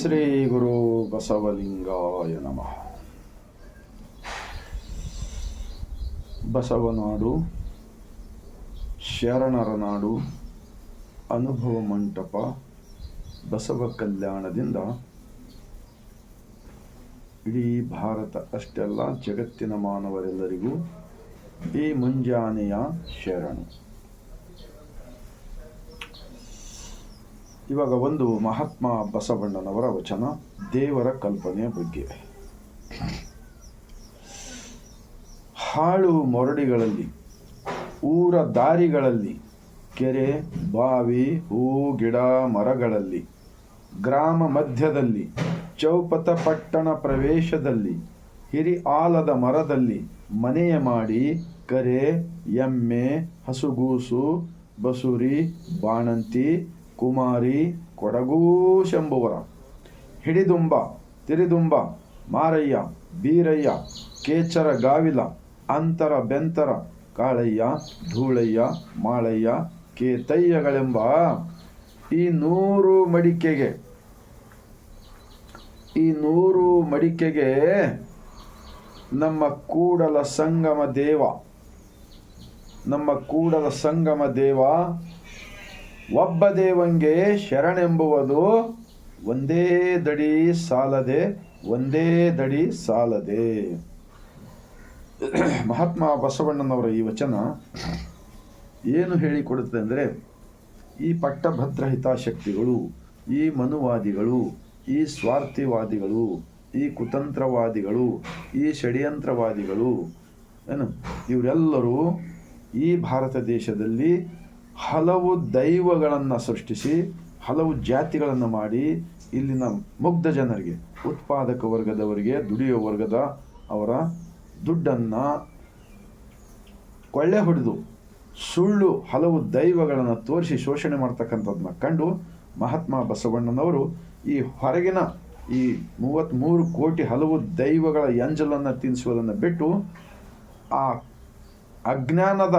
ಶ್ರೀ ಗುರು ಬಸವಲಿಂಗಾಯ ನಮಃ ಬಸವನಾಡು ಶರಣರ ನಾಡು, ಅನುಭವ ಮಂಟಪ, ಬಸವ ಕಲ್ಯಾಣದಿಂದ ಇಡೀ ಭಾರತ ಅಷ್ಟೆಲ್ಲ ಜಗತ್ತಿನ ಮಾನವರೆಲ್ಲರಿಗೂ ಈ ಮುಂಜಾನೆಯ ಶರಣು. ಇವಾಗ ಒಂದು ಮಹಾತ್ಮ ಬಸವಣ್ಣನವರ ವಚನ, ದೇವರ ಕಲ್ಪನೆಯ ಬಗ್ಗೆ. ಹಾಳು ಮೊರಡಿಗಳಲ್ಲಿ, ಊರ ದಾರಿಗಳಲ್ಲಿ, ಕೆರೆ, ಬಾವಿ, ಹೂ, ಗಿಡ, ಮರಗಳಲ್ಲಿ, ಗ್ರಾಮ ಮಧ್ಯದಲ್ಲಿ ಚೌಪತ ಪಟ್ಟಣ ಪ್ರವೇಶದಲ್ಲಿ, ಹಿರಿ ಆಲದ ಮರದಲ್ಲಿ ಮನೆಯ ಮಾಡಿ ಕರೆ, ಎಮ್ಮೆ, ಹಸುಗೂಸು, ಬಸುರಿ, ಬಾಣಂತಿ ಕುಮಾರಿ ಕೊಡಗೂಶೆಂಬುವರ ಹಿಡಿದುಂಬ, ತಿರಿದುಂಬ, ಮಾರಯ್ಯ, ಬೀರಯ್ಯ, ಕೇಚರ ಗಾವಿಲ, ಅಂತರ ಬೆಂತರ, ಕಾಳಯ್ಯ, ಧೂಳಯ್ಯ, ಮಾಳಯ್ಯ, ಕೇತಯ್ಯಗಳೆಂಬ ಈ ನೂರು ಮಡಿಕೆಗೆ, ಈ ನೂರು ಮಡಿಕೆಗೆ ನಮ್ಮ ಕೂಡಲ ಸಂಗಮ ದೇವ, ನಮ್ಮ ಕೂಡಲ ಸಂಗಮ ದೇವ ಒಬ್ಬ ದೇವಂಗೆ ಶರಣೆಂಬುವುದು ಒಂದೇ ದಡಿ ಸಾಲದೆ, ಒಂದೇ ದಡಿ ಸಾಲದೆ. ಮಹಾತ್ಮ ಬಸವಣ್ಣನವರ ಈ ವಚನ ಏನು ಹೇಳಿಕೊಡುತ್ತೆ ಅಂದರೆ, ಈ ಪಟ್ಟಭದ್ರ ಹಿತಾಶಕ್ತಿಗಳು ಈ ಮನುವಾದಿಗಳು, ಈ ಸ್ವಾರ್ಥಿವಾದಿಗಳು, ಈ ಕುತಂತ್ರವಾದಿಗಳು, ಈ ಷಡ್ಯಂತ್ರವಾದಿಗಳು, ಏನು? ಇವರೆಲ್ಲರೂ ಈ ಭಾರತ ದೇಶದಲ್ಲಿ ಹಲವು ದೈವಗಳನ್ನು ಸೃಷ್ಟಿಸಿ, ಹಲವು ಜಾತಿಗಳನ್ನು ಮಾಡಿ ಇಲ್ಲಿನ ಮುಗ್ಧ ಜನರಿಗೆ, ಉತ್ಪಾದಕ ವರ್ಗದವರಿಗೆ, ದುಡಿಯೋ ವರ್ಗದ ಅವರ ದುಡ್ಡನ್ನು ಕೊಳ್ಳೆ ಹೊಡೆದು, ಸುಳ್ಳು, ಹಲವು ದೈವಗಳನ್ನು ತೋರಿಸಿ ಶೋಷಣೆ ಮಾಡ್ತಕ್ಕಂಥದ್ದನ್ನ ಕಂಡು ಮಹಾತ್ಮ ಬಸವಣ್ಣನವರು ಈ ಹೊರಗಿನ ಈ ಮೂವತ್ತ್ಮೂರು ಕೋಟಿ ಹಲವು ದೈವಗಳ ಎಂಜಲನ್ನು ತಿನ್ನಿಸುವುದನ್ನು ಬಿಟ್ಟು ಆ ಅಜ್ಞಾನದ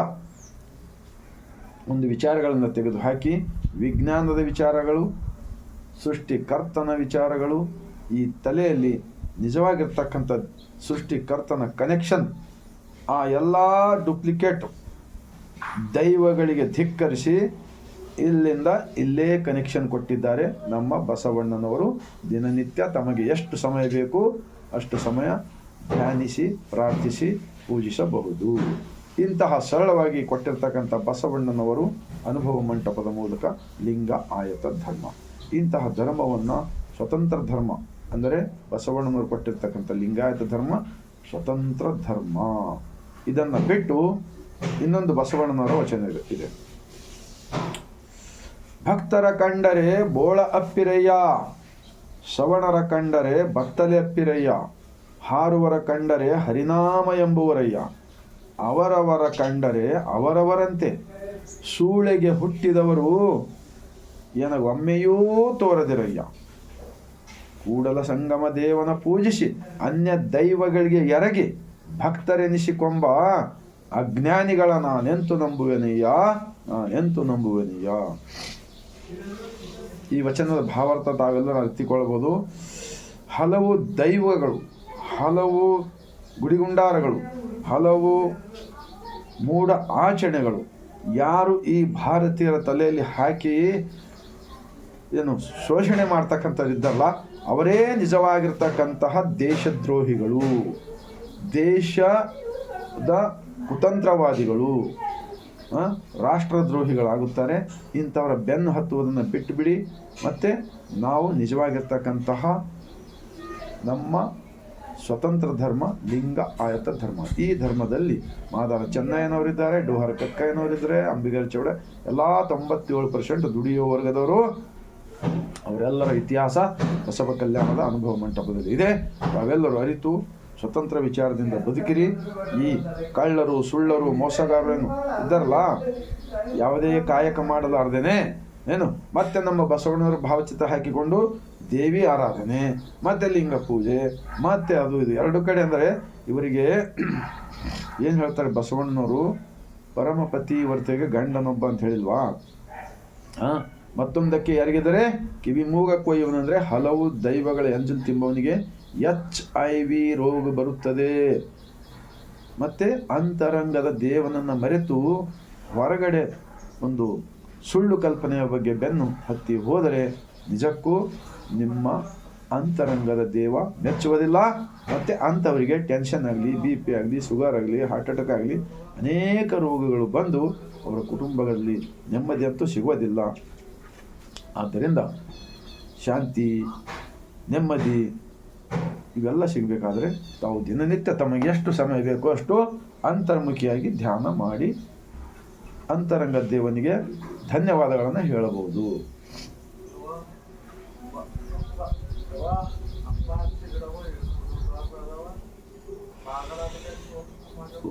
ಒಂದು ವಿಚಾರಗಳನ್ನು ತೆಗೆದುಹಾಕಿ, ವಿಜ್ಞಾನದ ವಿಚಾರಗಳು, ಸೃಷ್ಟಿಕರ್ತನ ವಿಚಾರಗಳು, ಈ ತಲೆಯಲ್ಲಿ ನಿಜವಾಗಿರ್ತಕ್ಕಂಥ ಸೃಷ್ಟಿಕರ್ತನ ಕನೆಕ್ಷನ್ ಆ ಎಲ್ಲ ಡುಪ್ಲಿಕೇಟ್ ದೈವಗಳಿಗೆ ಧಿಕ್ಕರಿಸಿ ಇಲ್ಲಿಂದ ಇಲ್ಲೇ ಕನೆಕ್ಷನ್ ಕೊಟ್ಟಿದ್ದಾರೆ ನಮ್ಮ ಬಸವಣ್ಣನವರು. ದಿನನಿತ್ಯ ತಮಗೆ ಎಷ್ಟು ಸಮಯ ಬೇಕು ಅಷ್ಟು ಸಮಯ ಧ್ಯಾನಿಸಿ, ಪ್ರಾರ್ಥಿಸಿ, ಪೂಜಿಸಬಹುದು. ಇಂತಹ ಸರಳವಾಗಿ ಕೊಟ್ಟಿರ್ತಕ್ಕಂಥ ಬಸವಣ್ಣನವರು ಅನುಭವ ಮಂಟಪದ ಮೂಲಕ ಲಿಂಗ, ಆಯತ, ಧರ್ಮ. ಇಂತಹ ಧರ್ಮವನ್ನು ಸ್ವತಂತ್ರ ಧರ್ಮ ಅಂದರೆ ಬಸವಣ್ಣನವರು ಕೊಟ್ಟಿರ್ತಕ್ಕಂಥ ಲಿಂಗಾಯತ ಧರ್ಮ, ಸ್ವತಂತ್ರ ಧರ್ಮ. ಇದನ್ನು ಬಿಟ್ಟು ಇನ್ನೊಂದು ಬಸವಣ್ಣನವರ ವಚನ ಇದೆ- ಭಕ್ತರ ಕಂಡರೆ ಬೋಳ ಅಪ್ಪಿರಯ್ಯ ಶ್ರವಣರ ಕಂಡರೆ ಬತ್ತಲೆ ಅಪ್ಪಿರಯ್ಯ, ಹಾರುವರ ಕಂಡರೆ ಹರಿನಾಮ ಎಂಬುವರಯ್ಯ. ಅವರವರ ಕಂಡರೆ ಅವರವರಂತೆ. ಸೂಳೆಗೆ ಹುಟ್ಟಿದವರು ಎನಗೊಮ್ಮೆಯೂ ತೋರದಿರಯ್ಯ. ಕೂಡಲ ಸಂಗಮ ದೇವನ ಪೂಜಿಸಿ, ಅನ್ಯ ದೈವಗಳಿಗೆ ಎರಗಿ, ಭಕ್ತರೆನಿಸಿಕೊಂಬ ಅಜ್ಞಾನಿಗಳ ನಾನೆಂತು ನಂಬುವೆನಯ್ಯ ನಾನೆಂತು ನಂಬುವೆನಯ್ಯ. ಈ ವಚನದ ಭಾವಾರ್ಥ ತಾವೆಲ್ಲರೂ ಅರ್ಥಿಕೊಳ್ಳಬಹುದು ಹಲವು ದೈವಗಳು, ಹಲವು ಗುಡಿಗುಂಡಾರಗಳು ಹಲವು ಮೂಢ ಆಚರಣೆಗಳು. ಯಾರು ಈ ಭಾರತೀಯರ ತಲೆಯಲ್ಲಿ ಹಾಕಿ ಏನು ಶೋಷಣೆ ಮಾಡ್ತಕ್ಕಂಥದ್ದಿದ್ದಲ್ಲ ಅವರೇ ನಿಜವಾಗಿರ್ತಕ್ಕಂತಹ ದೇಶದ್ರೋಹಿಗಳು, ದೇಶದ ಕುತಂತ್ರವಾದಿಗಳು ರಾಷ್ಟ್ರದ್ರೋಹಿಗಳಾಗುತ್ತಾರೆ. ಇಂಥವರ ಬೆನ್ನು ಹತ್ತುವುದನ್ನು ಬಿಟ್ಟು ಬಿಡಿ ಮತ್ತು ನಾವು ನಿಜವಾಗಿರ್ತಕ್ಕಂತಹ ನಮ್ಮ ಸ್ವತಂತ್ರ ಧರ್ಮ, ಲಿಂಗ ಆಯತ ಧರ್ಮ. ಈ ಧರ್ಮದಲ್ಲಿ ಮಾದಾರ ಚೆನ್ನಯ್ಯನವರಿದ್ದಾರೆ ಡೋಹರ ಕಕ್ಕಯ್ಯನವರಿದ್ದಾರೆ ಅಂಬಿಗರ ಚೌಡ, ಎಲ್ಲ ತೊಂಬತ್ತೇಳು ಪರ್ಸೆಂಟ್ ದುಡಿಯುವ ವರ್ಗದವರು. ಅವರೆಲ್ಲರ ಇತಿಹಾಸ ಬಸವ ಕಲ್ಯಾಣದ ಅನುಭವ ಮಂಟಪದಲ್ಲಿ ಇದೆ. ತಾವೆಲ್ಲರೂ ಅರಿತು, ಸ್ವತಂತ್ರ ವಿಚಾರದಿಂದ ಬದುಕಿರಿ. ಈ ಕಳ್ಳರು, ಸುಳ್ಳರು ಮೋಸಗಾರರು ಏನು ಇದ್ದಾರಲ್ಲ ಯಾವುದೇ ಕಾಯಕ ಮಾಡಲಾರ್ದೇನೆ. ಏನು? ಮತ್ತೆ ನಮ್ಮ ಬಸವಣ್ಣವರ ಭಾವಚಿತ್ರ ಹಾಕಿಕೊಂಡು ದೇವಿ ಆರಾಧನೆ, ಮತ್ತೆ ಲಿಂಗ ಪೂಜೆ, ಮತ್ತೆ ಅದು ಇದು. ಎರಡು ಕಡೆ ಅಂದರೆ ಇವರಿಗೆ ಏನು ಹೇಳ್ತಾರೆ ಬಸವಣ್ಣನವರು? ಪರಮಪತಿ ಪತಿವರ್ತೆಗೆ ಗಂಡನೊಬ್ಬ ಅಂತ ಹೇಳಿಲ್ವಾ? ಹಾಂ? ಮತ್ತೊಂದಕ್ಕೆ ಯಾರಿಗಿದ್ದಾರೆ? ಕಿವಿ ಮೂಗ ಕೊಯ್ಯವನಂದರೆ ಹಲವು ದೈವಗಳ. ಎಂಜಲ್ ತಿಂಬವನಿಗೆ ಎಚ್ ಐ ವಿ ರೋಗ ಬರುತ್ತದೆ. ಮತ್ತು ಅಂತರಂಗದ ದೇವನನ್ನು ಮರೆತು ಹೊರಗಡೆ ಒಂದು ಸುಳ್ಳು ಕಲ್ಪನೆಯ ಬಗ್ಗೆ ಬೆನ್ನು ಹತ್ತಿ ಹೋದರೆ ನಿಜಕ್ಕೂ ನಿಮ್ಮ ಅಂತರಂಗದ ದೇವ ಮೆಚ್ಚುವುದಿಲ್ಲ. ಮತ್ತು ಅಂಥವರಿಗೆ ಟೆನ್ಷನ್ ಆಗಲಿ ಬಿ ಪಿ ಆಗಲಿ ಶುಗರ್ ಆಗಲಿ ಹಾರ್ಟ್ ಅಟ್ಯಾಕ್ ಆಗಲಿ ಅನೇಕ ರೋಗಗಳು ಬಂದು ಅವರ ಕುಟುಂಬಗಳಲ್ಲಿ ನೆಮ್ಮದಿ ಅಂತೂ ಸಿಗೋದಿಲ್ಲ ಆದ್ದರಿಂದ ಶಾಂತಿ, ನೆಮ್ಮದಿ ಇವೆಲ್ಲ ಸಿಗಬೇಕಾದ್ರೆ ತಾವು ದಿನನಿತ್ಯ ತಮಗೆ ಎಷ್ಟು ಸಮಯ ಬೇಕೋ ಅಷ್ಟು ಅಂತರ್ಮುಖಿಯಾಗಿ ಧ್ಯಾನ ಮಾಡಿ, ಅಂತರಂಗ ದೇವನಿಗೆ ಧನ್ಯವಾದಗಳನ್ನು ಹೇಳಬಹುದು ಶ್ರೀ ಗುರು ಬಸವಲಿಂಗಾಯ ನಮಃ ಈ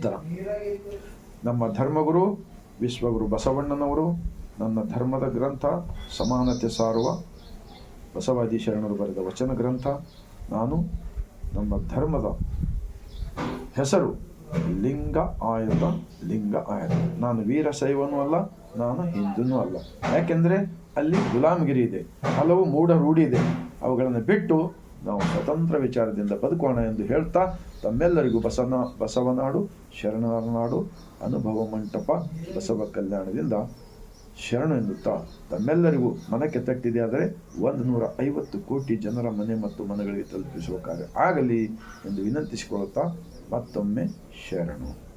ಥರ ನಮ್ಮ ಧರ್ಮಗುರು ವಿಶ್ವಗುರು ಬಸವಣ್ಣನವರು ನನ್ನ ಧರ್ಮದ ಗ್ರಂಥ, ಸಮಾನತೆ ಸಾರುವ ಬಸವಾದಿ ಶರಣರು ಬರೆದ ವಚನ ಗ್ರಂಥ. ನಾನು ನಮ್ಮ ಧರ್ಮದ ಹೆಸರು ಲಿಂಗ ಆಯುಧ ಲಿಂಗ ಆಯುಧ. ನಾನು ವೀರಶೈವನೂ ಅಲ್ಲ, ನಾನು ಹಿಂದೂನೂ ಅಲ್ಲ. ಯಾಕೆಂದರೆ ಅಲ್ಲಿ ಗುಲಾಮಗಿರಿ ಇದೆ, ಹಲವು ಮೂಢ ರೂಢಿ ಇದೆ. ಅವುಗಳನ್ನು ಬಿಟ್ಟು ನಾವು ಸ್ವತಂತ್ರ ವಿಚಾರದಿಂದ ಬದುಕೋಣ ಎಂದು ಹೇಳ್ತಾ ತಮ್ಮೆಲ್ಲರಿಗೂ ಬಸನ ಬಸವನಾಡು ಶರಣರ ನಾಡು, ಅನುಭವ ಮಂಟಪ, ಬಸವ ಕಲ್ಯಾಣದಿಂದ ಶರಣು ಎನ್ನುತ್ತಾ ತಮ್ಮೆಲ್ಲರಿಗೂ ಮನಕ್ಕೆ ತಟ್ಟಿದೆ ಆದರೆ ಒಂದು ನೂರ ಐವತ್ತು ಕೋಟಿ ಜನರ ಮನೆ ಮತ್ತು ಮನೆಗಳಿಗೆ ತಲುಪಿಸುವ ಕಾರ್ಯ ಆಗಲಿ ಎಂದು ವಿನಂತಿಸಿಕೊಳ್ಳುತ್ತಾ ಮತ್ತೊಮ್ಮೆ ಶರಣು.